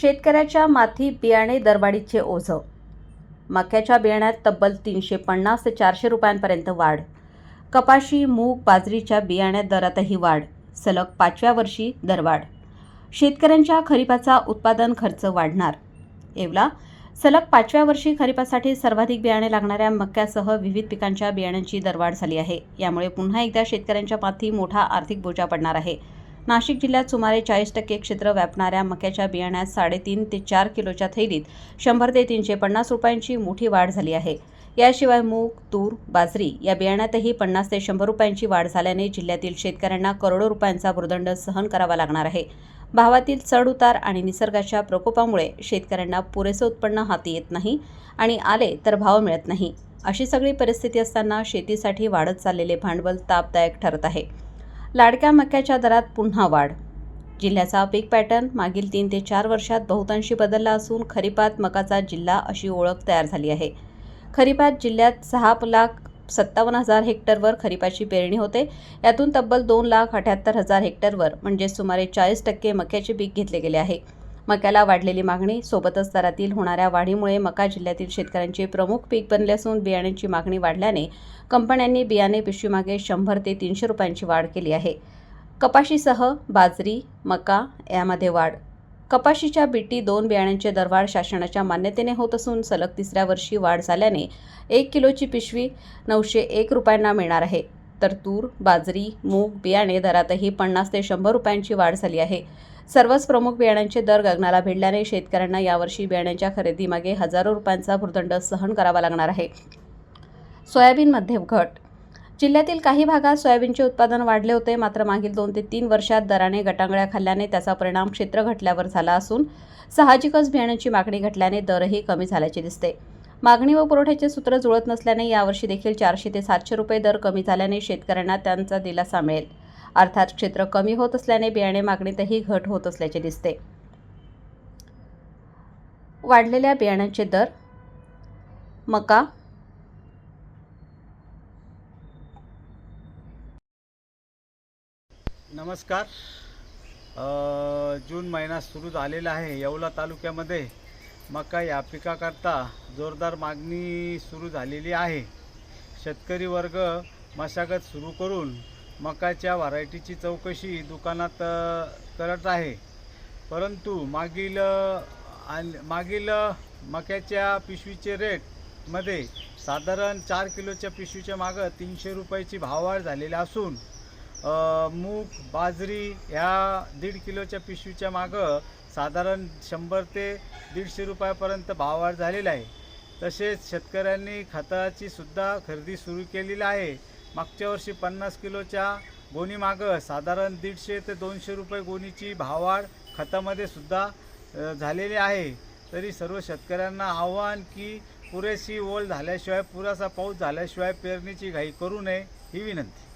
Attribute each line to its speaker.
Speaker 1: शेतकऱ्याच्या माथी बियाणे दरवाढीचे ओझं. मक्याच्या बियाण्यात तब्बल तीनशे पन्नास ते चारशे रुपयांपर्यंत वाढ. कपाशी मूग बाजरीच्या बियाण्यात दरातही वाढ. सलग पाचव्या वर्षी दरवाढ. शेतकऱ्यांच्या खरीपाचा उत्पादन खर्च वाढणार. येवला सलग पाचव्या वर्षी खरीपासाठी सर्वाधिक बियाणे लागणाऱ्या मक्यासह विविध पिकांच्या बियाण्यांची दरवाढ झाली आहे. यामुळे पुन्हा एकदा शेतकऱ्यांच्या माथी मोठा आर्थिक बोजा पडणार आहे. नाशिक जिल्ह्यात सुमारे चाळीस टक्के क्षेत्र व्यापणाऱ्या मक्याच्या बियाण्यात साडेतीन ते चार किलोच्या थैलीत शंभर ते तीनशे पन्नास रुपयांची मोठी वाढ झाली आहे. याशिवाय मूग तूर बाजरी या बियाण्यातही पन्नास ते शंभर रुपयांची वाढ झाल्याने जिल्ह्यातील शेतकऱ्यांना करोडो रुपयांचा भूर्दंड सहन करावा लागणार आहे. भावातील चढउतार आणि निसर्गाच्या प्रकोपामुळे शेतकऱ्यांना पुरेसे उत्पन्न हाती येत नाही आणि आले तर भाव मिळत नाही. अशी सगळी परिस्थिती असताना शेतीसाठी वाढत चाललेले भांडवल तापदायक ठरत आहे. लाडक्या मक्याच्या दरात पुन्हा वाढ. जिल्ह्याचा पीक पॅटर्न मागील तीन ते चार वर्षात बहुतांशी बदलला असून खरीपात मकाचा जिल्हा अशी ओळख तयार झाली आहे. खरीपात जिल्ह्यात सहा लाख सत्तावन्न हजार हेक्टरवर खरीपाची पेरणी होते. यातून तब्बल दोन लाख अठ्याहत्तर हजार हेक्टरवर म्हणजे सुमारे चाळीस टक्के मक्याचे पीक घेतले गेले आहे. मक्याला वाढलेली मागणी सोबतच दरातील होणाऱ्या वाढीमुळे मका जिल्ह्यातील शेतकऱ्यांचे प्रमुख पीक बनले असून बियाण्यांची मागणी वाढल्याने कंपन्यांनी बियाणे पिशवीमागे शंभर ते तीनशे रुपयांची वाढ केली आहे. कपाशीसह बाजरी मका यामध्ये वाढ. कपाशीच्या बीटी दोन बियाण्यांचे दरवाढ शासनाच्या मान्यतेने होत असून सलग तिसऱ्या वर्षी वाढ झाल्याने एक किलोची पिशवी नऊशे एक रुपयांना मिळणार आहे. तर तूर बाजरी मूग बियाणे दरातही पन्नास ते शंभर रुपयांची वाढ झाली आहे. सर्वच प्रमुख बियाण्यांचे दर गगनाला भिडल्याने शेतकऱ्यांना यावर्षी बियाण्यांच्या खरेदीमागे हजारो रुपयांचा भूर्दंड सहन करावा लागणार आहे. सोयाबीनमध्ये घट. जिल्ह्यातील काही भागात सोयाबीनचे उत्पादन वाढले होते मात्र मागील दोन ते तीन वर्षात दराने गटांगळ्या खाल्ल्याने त्याचा परिणाम क्षेत्र घटल्यावर झाला असून साहजिकच बियाण्यांची मागणी घटल्याने दरही कमी झाल्याचे दिसते. मागणी व पुरवठ्याचे सूत्र जुळत नसल्याने यावर्षी देखील चारशे ते सातशे रुपये दर कमी झाल्याने शेतकऱ्यांना त्यांचा दिलासा मिळेल. अर्थात क्षेत्र कमी होत असल्याने बियाणे मागणीतही घट होत असल्याचे दिसते. वाढलेल्या बियाण्यांचे दर मका
Speaker 2: नमस्कार. अ, जून महिना सुरू झालेला आहे. येवला तालुक्यामध्ये मका या पिकाकरता जोरदार मागणी सुरू झालेली आहे. शेतकरी वर्ग मशागत सुरू करून मकाच्या व्हरायटीची चौकशी दुकानात करत आहे. परंतु मागील आणि मागील मक्याच्या पिशवीचे रेटमध्ये साधारण चार किलोच्या पिशवीच्या मागं तीनशे रुपयाची भाववाढ झालेली असून मूग बाजरी ह्या दीड किलोच्या पिशवीच्या मागं साधारण शंभर ते दीडशे रुपयापर्यंत भाववाढ झालेला आहे. तसेच शेतकऱ्यांनी खताची सुद्धा खरेदी सुरू केलेली आहे. मागच्या वर्षी पन्नास किलोच्या गोणीमागं साधारण दीडशे ते दोनशे रुपये गोणीची भाववाढ खतामध्ये सुद्धा झालेली आहे. तरी सर्व शेतकऱ्यांना आव्हान की पुरेशी ओल झाल्याशिवाय पुरासा पाऊस झाल्याशिवाय पेरणीची घाई करू नये ही विनंती.